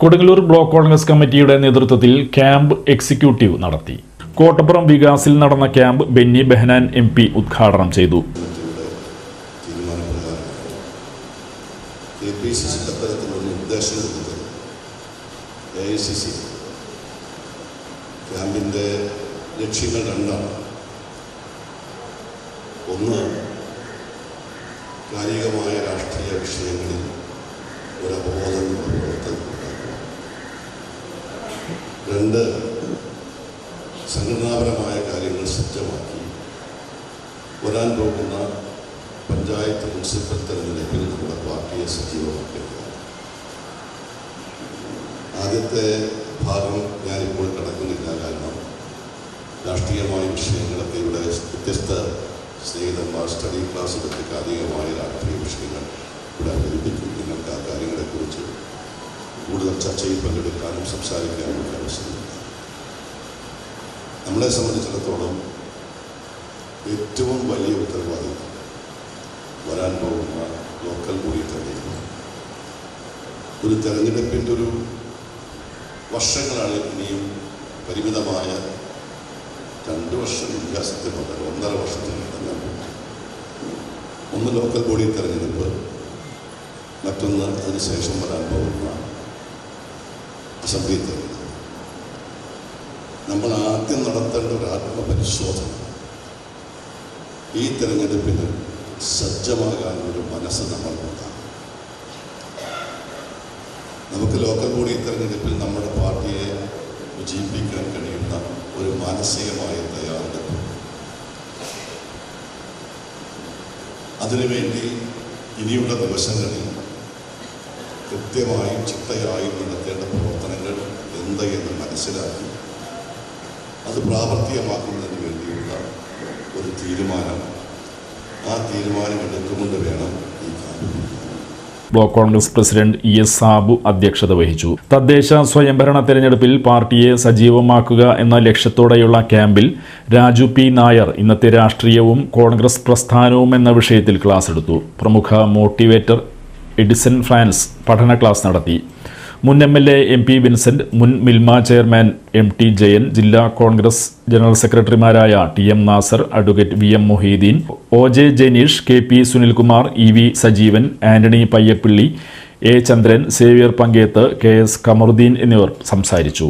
Kodungallur block Congress കമ്മിറ്റിയുടെ നേതൃത്വത്തിൽ camp executive നടത്തി കോട്ടപ്പുറം വികാസിൽ നടന്ന camp Benny Behanan M P ഉദ്ഘാടനം ചെയ്തു ക്യാമ്പിന്റെ ലക്ഷ്യങ്ങൾ രണ്ടാണ് ഒന്ന് കാലികമായ രാഷ്ട്രീയ വിഷയങ്ങളിൽ രണ്ട് സംഘടനാപരമായ കാര്യങ്ങൾ സജ്ജമാക്കി. വരാൻ പോകുന്ന പഞ്ചായത്ത് മുനിസിപ്പൽ തെരഞ്ഞെടുപ്പിൽ നമ്മുടെ പാർട്ടിയെ സജീവമാക്കുക ആദ്യത്തെ ഭാഗം ഞാനിപ്പോൾ കടക്കുന്നില്ല കാരണം രാഷ്ട്രീയമായ വിഷയങ്ങളൊക്കെ ഇവിടെ വ്യത്യസ്ത സ്നേഹിതന്മാർ സ്റ്റഡി ക്ലാസ് എടുത്തിട്ട് അധികമായ രാഷ്ട്രീയ വിഷയങ്ങൾ ഇവിടെ അവതരിപ്പിക്കും നിങ്ങൾക്ക് ആ കാര്യങ്ങളെക്കുറിച്ച് കൂടുതൽ ചർച്ചയിൽ പങ്കെടുക്കാനും സംസാരിക്കാനും നമ്മളെ സംബന്ധിച്ചിടത്തോളം ഏറ്റവും വലിയ ഉത്തരവാദിത്വം വരാൻ പോകുന്ന ലോക്കൽ ബോഡി തെരഞ്ഞെടുപ്പ് ഒരു തെരഞ്ഞെടുപ്പിന്റെ ഒരു വർഷങ്ങളാണ് ഇനിയും പരിമിതമായ രണ്ട് വർഷം വളരെ ഒന്നര വർഷത്തിൽ ഒന്ന് ലോക്കൽ ബോഡി തെരഞ്ഞെടുപ്പ് മറ്റൊന്ന് അതിനുശേഷം വരാൻ പോകുന്ന അസംബ്ലി തെരഞ്ഞെടുപ്പ്. നമ്മൾ ആദ്യം നടത്തേണ്ട ഒരു ആത്മപരിശോധന. ഈ തിരഞ്ഞെടുപ്പിന് സജ്ജമാകാനൊരു മനസ്സ് നമ്മൾ നമ്മൾക്കുണ്ടാകും നമുക്ക് ലോക്കൽ ബോഡി തിരഞ്ഞെടുപ്പിൽ നമ്മുടെ പാർട്ടിയെ വിജയിപ്പിക്കാൻ കഴിയുന്ന ഒരു മാനസികമായ തയ്യാറെടുപ്പ്. അതിനുവേണ്ടി ഇനിയുള്ള ദിവസങ്ങളിൽ കൃത്യമായും ചിട്ടയായും നടത്തേണ്ട പ്രവർത്തനങ്ങൾ എന്തെന്ന് മനസ്സിലാക്കി അത് പ്രാവർത്തികമാക്കുന്നതിന് വേണ്ടിയുള്ള ഒരു തീരുമാനം. ആ തീരുമാനം എടുത്തുകൊണ്ട് വേണം ഈ കാര്യം. Block Congress president E S Sabu അധ്യക്ഷത വഹിച്ചു. തദ്ദേശ സ്വയംഭരണ തെരഞ്ഞെടുപ്പിൽ പാർട്ടിയെ സജീവമാക്കുക എന്ന ലക്ഷ്യത്തോടെയുള്ള ക്യാമ്പിൽ രാജു പി നായർ ഇന്നത്തെ രാഷ്ട്രീയവും കോൺഗ്രസ് പ്രസ്ഥാനവും എന്ന വിഷയത്തിൽ ക്ലാസ് എടുത്തു. പ്രമുഖ മോട്ടിവേറ്റർ എഡിസൺ ഫ്രാൻസ് പഠന ക്ലാസ് നടത്തി. മുൻ M L A M P Vincent മുൻ Milma chairman M T Jayan ജില്ലാ കോൺഗ്രസ് ജനറൽ സെക്രട്ടറിമാരായ T M Nasar advocate V M Moheeddeen O J Janeesh K P Sunilkumar E V Sajeevan Antony Payyappilly A Chandran Xavier Panketh K S Kamaruddeen എന്നിവർ സംസാരിച്ചു.